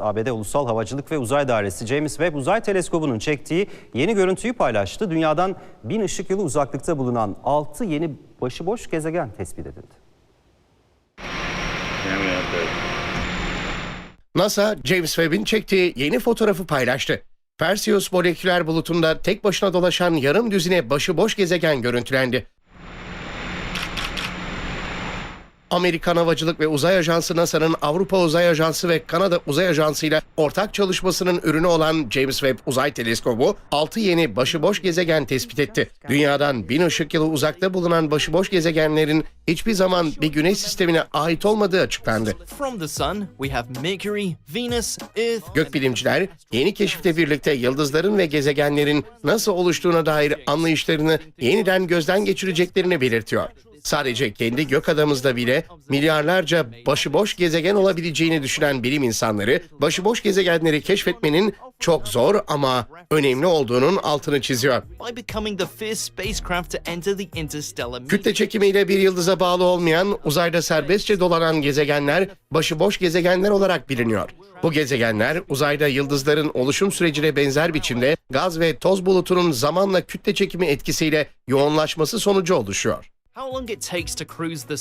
ABD Ulusal Havacılık ve Uzay Dairesi James Webb Uzay Teleskobu'nun çektiği yeni görüntüyü paylaştı. Dünyadan bin ışık yılı uzaklıkta bulunan 6 yeni başıboş gezegen tespit edildi. NASA, James Webb'in çektiği yeni fotoğrafı paylaştı. Perseus moleküler bulutunda tek başına dolaşan yarım düzine başıboş gezegen görüntülendi. Amerikan Havacılık ve Uzay Ajansı NASA'nın Avrupa Uzay Ajansı ve Kanada Uzay Ajansı ile ortak çalışmasının ürünü olan James Webb Uzay Teleskobu 6 yeni başıboş gezegen tespit etti. Dünyadan bin ışık yılı uzakta bulunan başıboş gezegenlerin hiçbir zaman bir güneş sistemine ait olmadığı açıklandı. Gökbilimciler yeni keşifle birlikte yıldızların ve gezegenlerin nasıl oluştuğuna dair anlayışlarını yeniden gözden geçireceklerini belirtiyor. Sadece kendi gök adamızda bile milyarlarca başıboş gezegen olabileceğini düşünen bilim insanları başıboş gezegenleri keşfetmenin çok zor ama önemli olduğunun altını çiziyor. Kütle çekimiyle bir yıldıza bağlı olmayan, uzayda serbestçe dolanan gezegenler başıboş gezegenler olarak biliniyor. Bu gezegenler uzayda yıldızların oluşum sürecine benzer biçimde gaz ve toz bulutunun zamanla kütle çekimi etkisiyle yoğunlaşması sonucu oluşuyor. How long it takes to cruise the